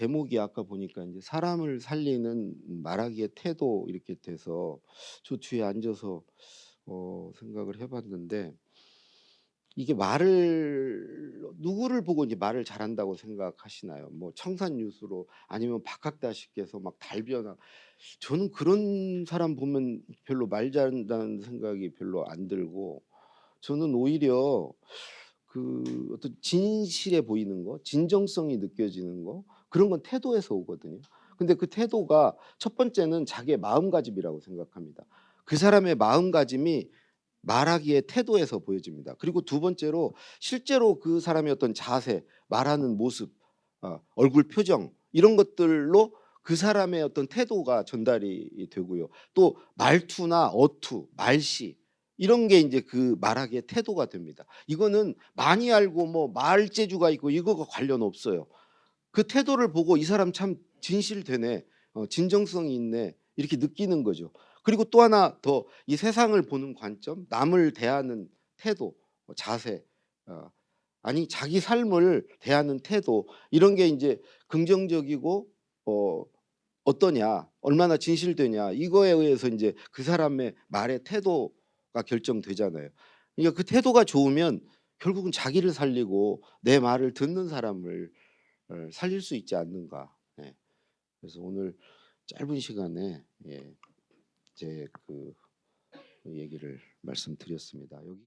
제목이 아까 보니까 이제 사람을 살리는 말하기의 태도 이렇게 돼서 저 뒤에 앉아서 어 생각을 해 봤는데 이게 말을 누구를 보고 이제 말을 잘한다고 생각하시나요? 뭐 청산유수로 아니면 박학다식께서 막 달변화 저는 그런 사람 보면 별로 말 잘한다는 생각이 별로 안 들고 저는 오히려 그 어떤 진실해 보이는 거, 진정성이 느껴지는 거 그런 건 태도에서 오거든요. 근데 그 태도가 첫 번째는 자기의 마음가짐이라고 생각합니다. 그 사람의 마음가짐이 말하기의 태도에서 보여집니다. 그리고 두 번째로 실제로 그 사람의 어떤 자세, 말하는 모습, 어, 얼굴 표정 이런 것들로 그 사람의 어떤 태도가 전달이 되고요. 또 말투나 어투, 말씨 이런 게 이제 그 말하기의 태도가 됩니다. 이거는 많이 알고 뭐 말재주가 있고 이거가 관련 없어요. 그 태도를 보고 이 사람 참 진실되네, 어, 진정성이 있네 이렇게 느끼는 거죠. 그리고 또 하나 더 이 세상을 보는 관점, 남을 대하는 태도, 어, 자세, 어, 아니 자기 삶을 대하는 태도 이런 게 이제 긍정적이고 어, 어떠냐, 얼마나 진실되냐 이거에 의해서 이제 그 사람의 말의 태도가 결정되잖아요. 그러니까 그 태도가 좋으면 결국은 자기를 살리고 내 말을 듣는 사람을 어, 살릴 수 있지 않는가. 예. 그래서 오늘 짧은 시간에 예, 제그 얘기를 말씀드렸습니다. 여기